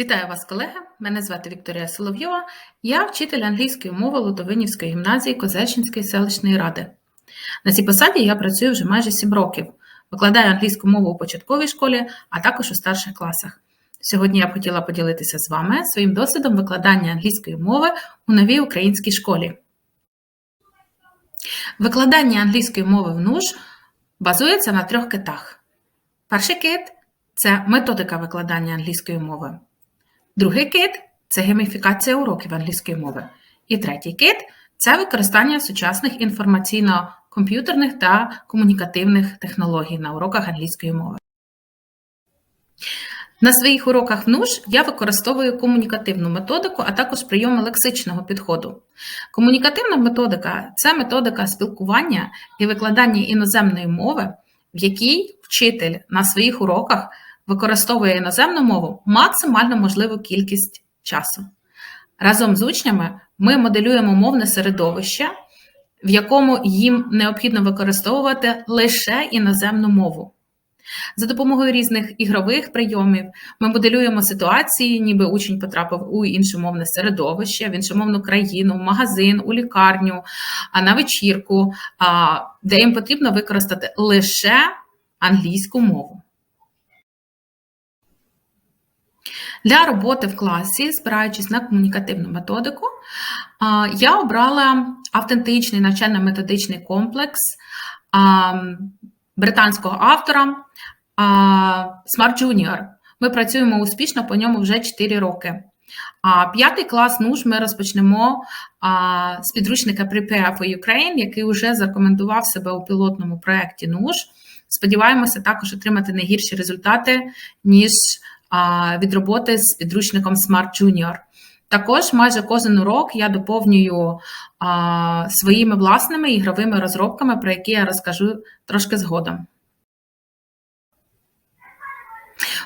Вітаю вас, колеги! Мене звати Вікторія Соловйова. Я вчитель англійської мови Лутовинівської гімназії Козельщинської селищної ради. На цій посаді я працюю вже майже 7 років. Викладаю англійську мову у початковій школі, а також у старших класах. Сьогодні я б хотіла поділитися з вами своїм досвідом викладання англійської мови у новій українській школі. Викладання англійської мови в НУШ базується на трьох китах. Перший кит це методика викладання англійської мови. Другий кит це гейміфікація уроків англійської мови. І третій кит це використання сучасних інформаційно-комп'ютерних та комунікативних технологій на уроках англійської мови. На своїх уроках в НУШ я використовую комунікативну методику, а також прийоми лексичного підходу. Комунікативна методика це методика спілкування і викладання іноземної мови, в якій вчитель на своїх уроках використовує іноземну мову максимально можливу кількість часу. Разом з учнями ми моделюємо мовне середовище, в якому їм необхідно використовувати лише іноземну мову. За допомогою різних ігрових прийомів ми моделюємо ситуації, ніби учень потрапив у іншомовне середовище, в іншомовну країну, в магазин, у лікарню, на вечірку, де їм потрібно використати лише англійську мову. Для роботи в класі, спираючись на комунікативну методику, я обрала автентичний навчально-методичний комплекс британського автора Smart Junior. Ми працюємо успішно по ньому вже 4 роки. А п'ятий клас НУШ ми розпочнемо а, з підручника Prepare for Ukraine, який вже зарекомендував себе у пілотному проєкті НУШ. Сподіваємося також отримати не гірші результати, ніж від роботи з підручником Smart Junior. Також майже кожен урок я доповнюю а, своїми власними ігровими розробками, про які я розкажу трошки згодом.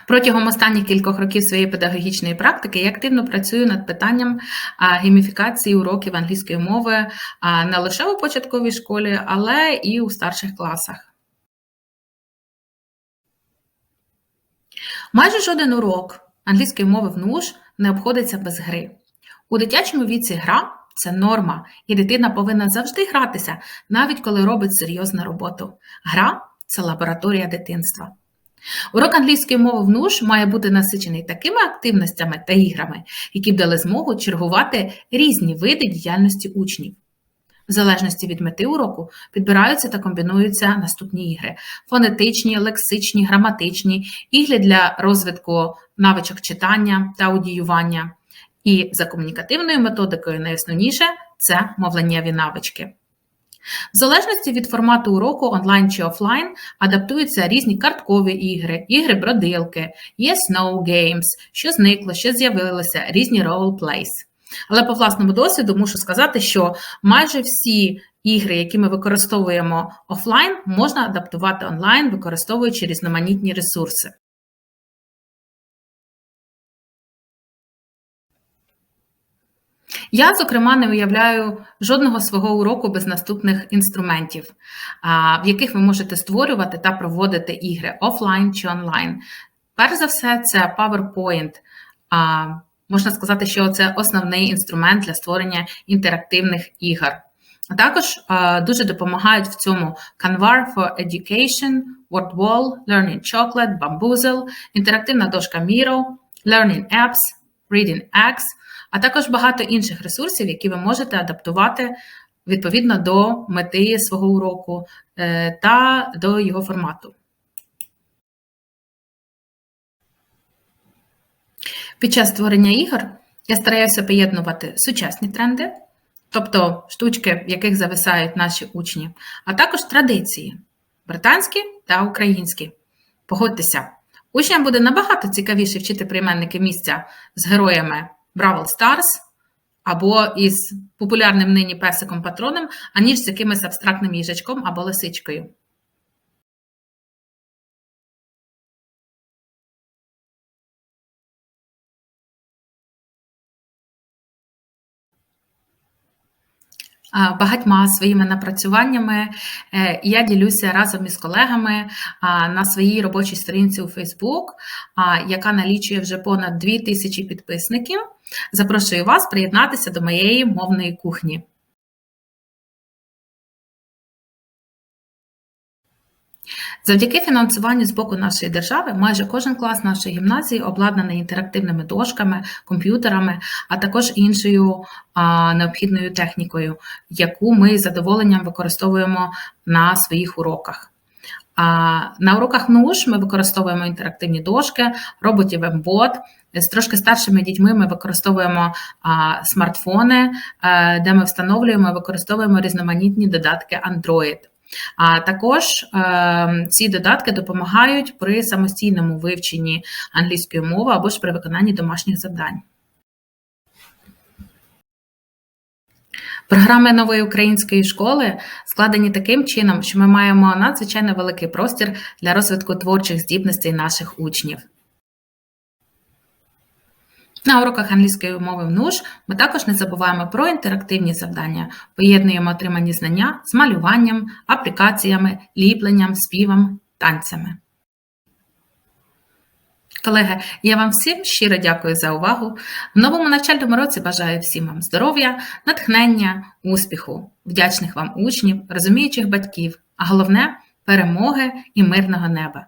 Протягом останніх кількох років своєї педагогічної практики я активно працюю над питанням гейміфікації уроків англійської мови не лише у початковій школі, але і у старших класах. Майже жоден урок англійської мови в НУШ не обходиться без гри. У дитячому віці гра це норма, і дитина повинна завжди гратися, навіть коли робить серйозну роботу. Гра це лабораторія дитинства. Урок англійської мови в НУШ має бути насичений такими активностями та іграми, які б дали змогу чергувати різні види діяльності учнів. В залежності від мети уроку підбираються та комбінуються наступні ігри: фонетичні, лексичні, граматичні, ігри для розвитку навичок читання та аудіювання. І за комунікативною методикою найосновніше це мовленнєві навички. В залежності від формату уроку онлайн чи офлайн адаптуються різні карткові ігри, ігри-бродилки, є snow games, що зникло, що з'явилося, різні role plays. Але по власному досвіду мушу сказати, що майже всі ігри, які ми використовуємо офлайн, можна адаптувати онлайн, використовуючи різноманітні ресурси. Я, зокрема, не уявляю жодного свого уроку без наступних інструментів, в яких ви можете створювати та проводити ігри офлайн чи онлайн. Перш за все, це PowerPoint. Можна сказати, що це основний інструмент для створення інтерактивних ігор. А також дуже допомагають в цьому Canva for Education, WordWall, Learning Chocolate, Bamboozle, інтерактивна дошка Miro, Learning Apps, Reading X, а також багато інших ресурсів, які ви можете адаптувати відповідно до мети свого уроку е, та до його формату. Під час створення ігор я стараюся поєднувати сучасні тренди, тобто штучки, в яких зависають наші учні, а також традиції британські та українські. Погодьтеся, учням буде набагато цікавіше вчити прийменники місця з героями Бравл Stars або із популярним нині песиком патроном, аніж з якимось абстрактним їжачком або лисичкою. Багатьма своїми напрацюваннями е, я ділюся разом із колегами на своїй робочій сторінці у Facebook, яка налічує вже понад 2000 підписників. Запрошую вас приєднатися до моєї мовної кухні. Завдяки фінансуванню з боку нашої держави, майже кожен клас нашої гімназії обладнаний інтерактивними дошками, комп'ютерами, а також іншою а, необхідною технікою, яку ми з задоволенням використовуємо на своїх уроках. А, на уроках НУШ ми використовуємо інтерактивні дошки, роботів МБОТ. З трошки старшими дітьми ми використовуємо а, смартфони, а, де ми встановлюємо і використовуємо різноманітні додатки Android. А також е, ці додатки допомагають при самостійному вивченні англійської мови або ж при виконанні домашніх завдань. Програми нової української школи складені таким чином, що ми маємо надзвичайно великий простір для розвитку творчих здібностей наших учнів. На уроках англійської мови в НУШ ми також не забуваємо про інтерактивні завдання, поєднуємо отримані знання з малюванням, аплікаціями, ліпленням, співом, танцями. Колеги, я вам всім щиро дякую за увагу. В новому навчальному році бажаю всім вам здоров'я, натхнення, успіху, вдячних вам учнів, розуміючих батьків, а головне перемоги і мирного неба.